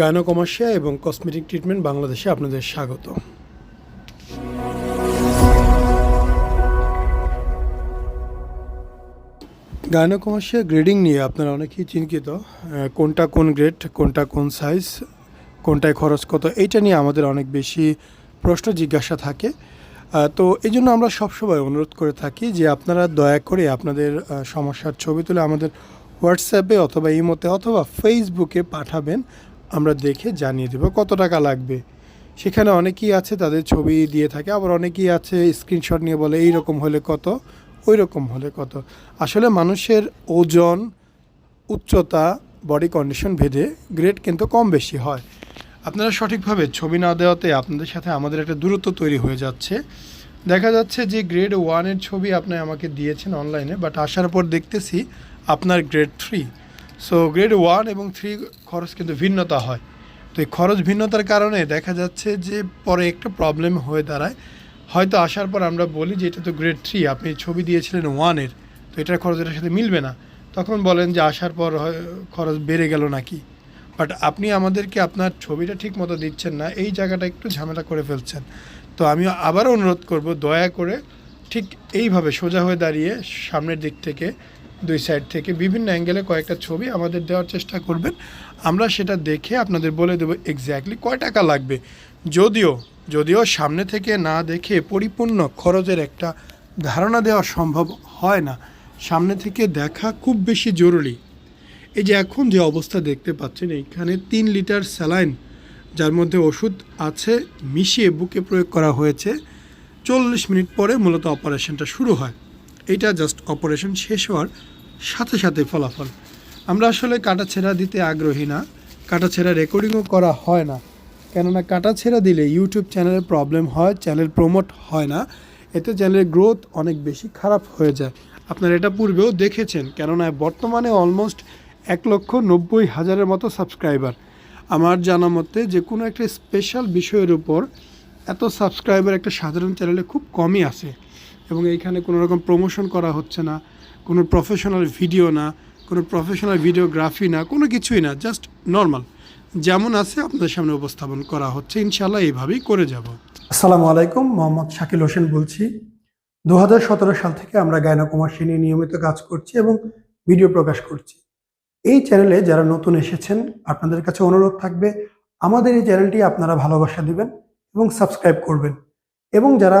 গায়নোকমার্শিয়া এবং cosmetic treatment বাংলাদেশে আপনাদের স্বাগত। গায়নোকমার্শিয়া গ্রেডিং নিয়ে আপনারা অনেকেই চিন্তিত কোনটা কোন গ্রেড, কোনটা কোন সাইজ, কোনটায় খরচ কত, এইটা নিয়ে আমাদের অনেক বেশি প্রশ্ন জিজ্ঞাসা থাকে। তো এই জন্য আমরা সবসময় অনুরোধ করে থাকি যে আপনারা দয়া করে আপনাদের সমস্যার ছবি তুলে আমাদের হোয়াটসঅ্যাপে অথবা ইমোতে অথবা ফেসবুকে পাঠাবেন। আমরা দেখে জানিয়ে দেবো কত টাকা লাগবে। সেখানে অনেকেই আছে তাদের ছবি দিয়ে থাকে, আবার অনেকেই আছে স্ক্রিনশট নিয়ে বলে এই রকম হলে কত, ওই রকম হলে কত। আসলে মানুষের ওজন, উচ্চতা বডি কন্ডিশন ভেদে গ্রেড কিন্তু কম বেশি হয়। আপনারা সঠিকভাবে ছবি না দেওয়াতে আপনাদের সাথে আমাদের একটা দূরত্ব তৈরি হয়ে যাচ্ছে। দেখা যাচ্ছে যে গ্রেড ওয়ানের ছবি আপনি আমাকে দিয়েছেন অনলাইনে বাট আসার পর দেখতেছি আপনার grade three so grade one এবং থ্রি খরচ কিন্তু ভিন্নতা হয়। তো এই খরচ ভিন্নতার কারণে দেখা যাচ্ছে যে পরে একটা প্রবলেম হয়ে দাঁড়ায়। হয়তো আসার পর আমরা বলি যে এটা তো গ্রেড থ্রি আপনি ছবি দিয়েছিলেন ওয়ানের তো এটার খরচ এটার সাথে মিলবে না। তখন বলেন যে আসার পর খরচ বেড়ে গেল নাকি? বাট আপনি আমাদেরকে আপনার ছবিটা ঠিক মতো দিচ্ছেন না, এই জায়গাটা একটু ঝামেলা করে ফেলছেন। তো আমি আবারও অনুরোধ করব, দয়া করে ঠিক এইভাবে সোজা হয়ে দাঁড়িয়ে সামনের দিক থেকে দুই সাইড থেকে বিভিন্ন অ্যাঙ্গেলে কয়েকটা ছবি আমাদের দেওয়ার চেষ্টা করবেন। আমরা সেটা দেখে আপনাদের বলে দেবো এক্স্যাক্টলি কয় টাকা লাগবে। যদিও যদিও সামনে থেকে না দেখে পরিপূর্ণ খরচের একটা ধারণা দেওয়া সম্ভব হয় না। সামনে থেকে দেখা খুব বেশি জরুরি। এই যে এখন যে অবস্থা দেখতে পাচ্ছেন, এইখানে তিন লিটার স্যালাইন, যার মধ্যে ওষুধ আছে, মিশিয়ে বুকে প্রয়োগ করা হয়েছে। চল্লিশ মিনিট পরে মূলত অপারেশনটা শুরু হয়। এটা জাস্ট অপারেশন শেষ হওয়ার সাথে সাথে ফলাফল। আমরা আসলে কাটা ছেঁড়া দিতে আগ্রহী না, কাটা ছেঁড়া রেকর্ডিংও করা হয় না। কেননা কাটা ছেঁড়া দিলে ইউটিউব চ্যানেলের প্রবলেম হয় চ্যানেল প্রমোট হয় না। এতে চ্যানেলের গ্রোথ অনেক বেশি খারাপ হয়ে যায়। আপনারা এটা পূর্বেও দেখেছেন, কেননা বর্তমানে অলমোস্ট এক লক্ষ নব্বই হাজারের মতো সাবস্ক্রাইবার আমার জানা মতে যে কোনো একটা স্পেশাল বিষয়ের উপর এত সাবস্ক্রাইবার একটা সাধারণ চ্যানেলে খুব কমই আছে এবং এইখানে কোনো রকম প্রমোশন করা হচ্ছে না, কোনো প্রফেশনাল ভিডিও না, কোনো প্রফেশনাল ভিডিওগ্রাফি না, কোনো কিছুই না জাস্ট নর্মাল যেমন আছে আপনাদের সামনে উপস্থাপন করা হচ্ছে ইনশাল্লাহ এইভাবেই করে যাব। আসসালামু আলাইকুম, মোহাম্মদ শাকিল হোসেন বলছি। দুহাজার সতেরো সাল থেকে আমরা গায়নাকুমার নিয়ে নিয়মিত কাজ করছি এবং ভিডিও প্রকাশ করছি। এই চ্যানেলে যারা নতুন এসেছেন, আপনাদের কাছে অনুরোধ থাকবে, আমাদের এই চ্যানেলটি আপনারা ভালোবাসা দিবেন এবং সাবস্ক্রাইব করবেন। এবং যারা